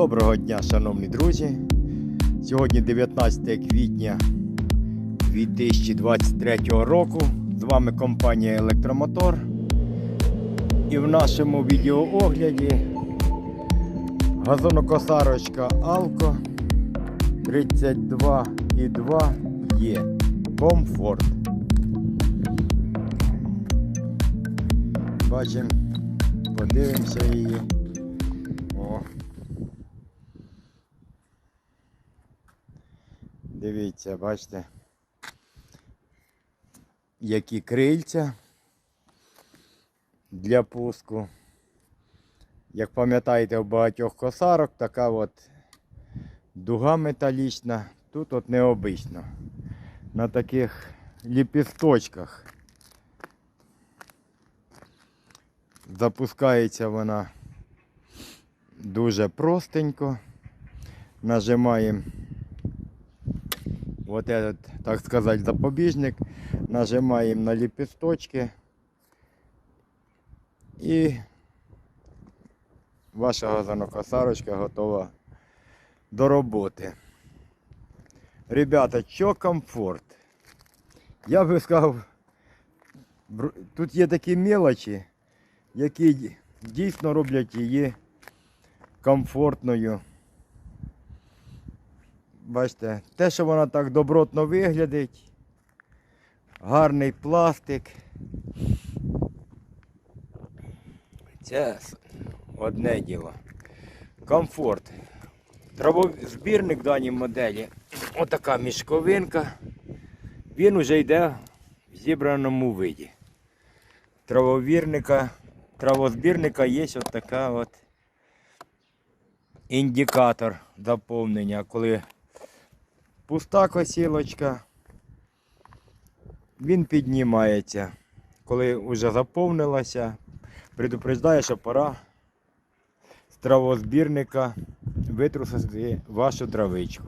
Доброго дня, шановні друзі. Сьогодні 19 квітня 2023 року. З вами компанія Електромотор. І в нашому відеоогляді газонокосарочка Алко 32,2 є комфорт. Бачимо, подивимося її. Дивіться, бачите, які крильця для пуску. Як пам'ятаєте, у багатьох косарок така от дуга металічна, тут от необично. На таких ліпісточках. Запускається вона дуже простенько. Нажимаємо вот этот, так сказать, запобіжник. Нажимаємо на ліпісточки. І ваша газонокосарочка готова до роботи. Ребята, що комфорт? Я би сказав, тут є такі мелочі, які дійсно роблять її комфортною. Бачите, те, що вона так добротно виглядить, гарний пластик. Це одне діло. Комфорт. Травозбірник даній моделі. Отака мішковинка. Він уже йде в зібраному виді. Травовірника, травозбірника є така от індикатор заповнення, коли пуста косілочка, він піднімається. Коли вже заповнилася, предупреждає, що пора з травозбірника витрусити вашу травичку.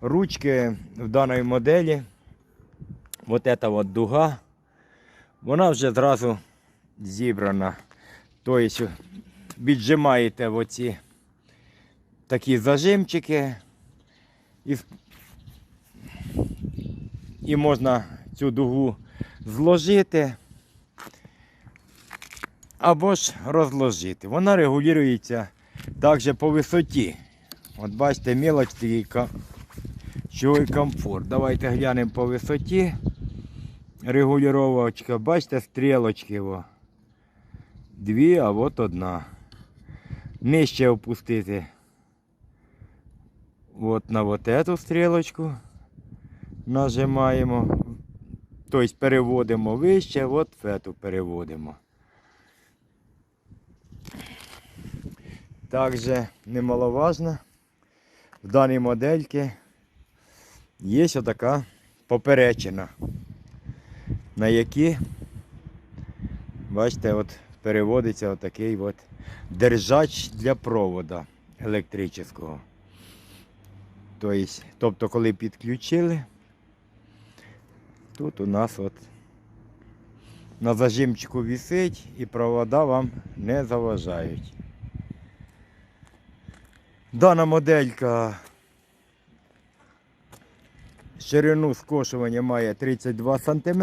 Ручки в даній моделі, от эта от дуга, вона вже зразу зібрана. Тобто віджимаєте оці такі зажимчики і, і можна цю дугу зложити або ж розложити. Вона регулюється також по висоті. От бачите, ка- що і комфорт. Давайте глянемо по висоті. Регулювачка, бачите, стрілочки. Во. Дві, а от одна. Нижче опустити. От на вот эту стрілочку нажимаємо. Тобто переводимо вище, от в эту переводимо. Також немаловажно, в даній модельці є така поперечина, на якій, бачите, от переводиться отакий от держач для провода електричного. Тобто, коли підключили, тут у нас от на зажимчику висить і провода вам не заважають. Дана моделька ширину скошування має 32 см.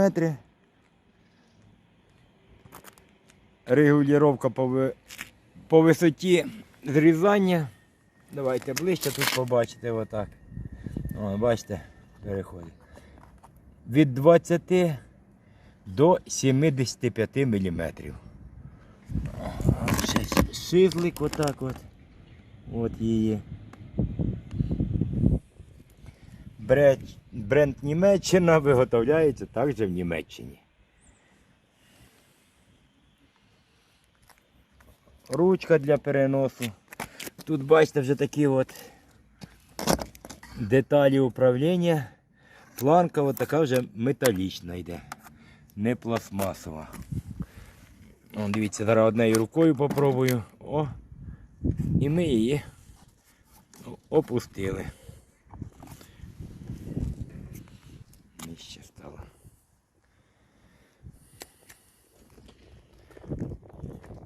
Регулювання по висоті зрізання. Давайте ближче тут побачите отак. О, бачите, переходить. Від 20 до 75 мм. Шизлик отак от. От її. Бренд, Німеччина виготовляється також в Німеччині. Ручка для переносу. Тут бачите вже такі от деталі управління. Планка от така вже металічна йде, не пластмасова. О, дивіться, зараз однією рукою попробую. О, і ми її опустили. Нижче стало.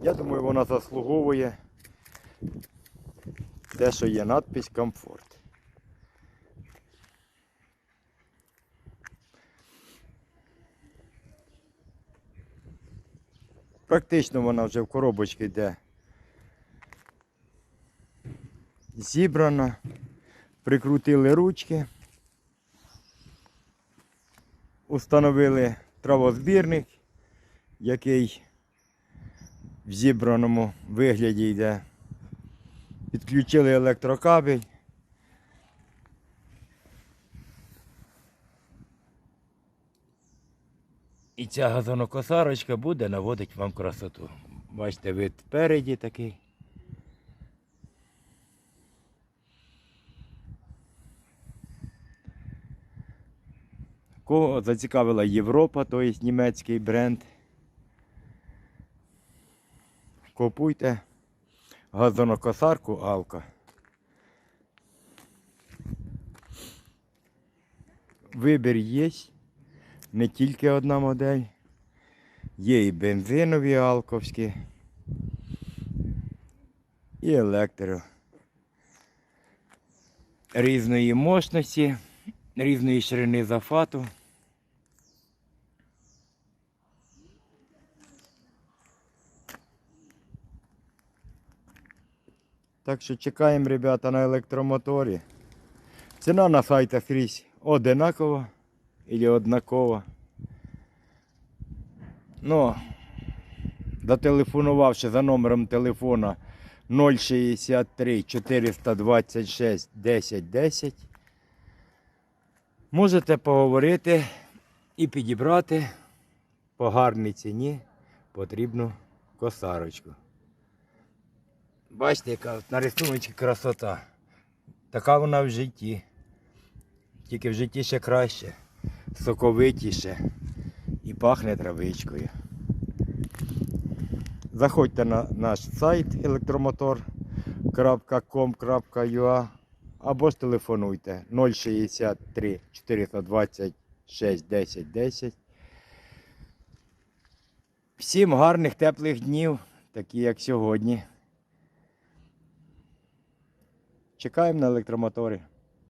Я думаю, вона заслуговує те, що є надпись комфорт. Практично вона вже в коробочці йде зібрана. Прикрутили ручки. Установили травозбірник, який в зібраному вигляді йде. Підключили електрокабель. І ця газонокосарочка буде наводити вам красоту. Бачите, вид спереді такий. Кого зацікавила Європа, тобто німецький бренд. Купуйте газонокосарку Алка. Вибір є. Не тільки одна модель. Є і бензинові алковські, і електро. Різної мощності, різної ширини зафату. Так що чекаємо, ребята, на електромоторі. Ціна на сайтах скрізь одинакова або однакова. Ну, зателефонувавши за номером телефона 063 426 10 10, можете поговорити і підібрати по гарній ціні потрібну косарочку. Бачите, яка на рисуночці красота. Така вона в житті. Тільки в житті ще краще, соковитіше і пахне травичкою. Заходьте на наш сайт електромотор.com.ua або ж телефонуйте 063 426 10 10. Всім гарних теплих днів, такі як сьогодні. Чекаємо на електромотори.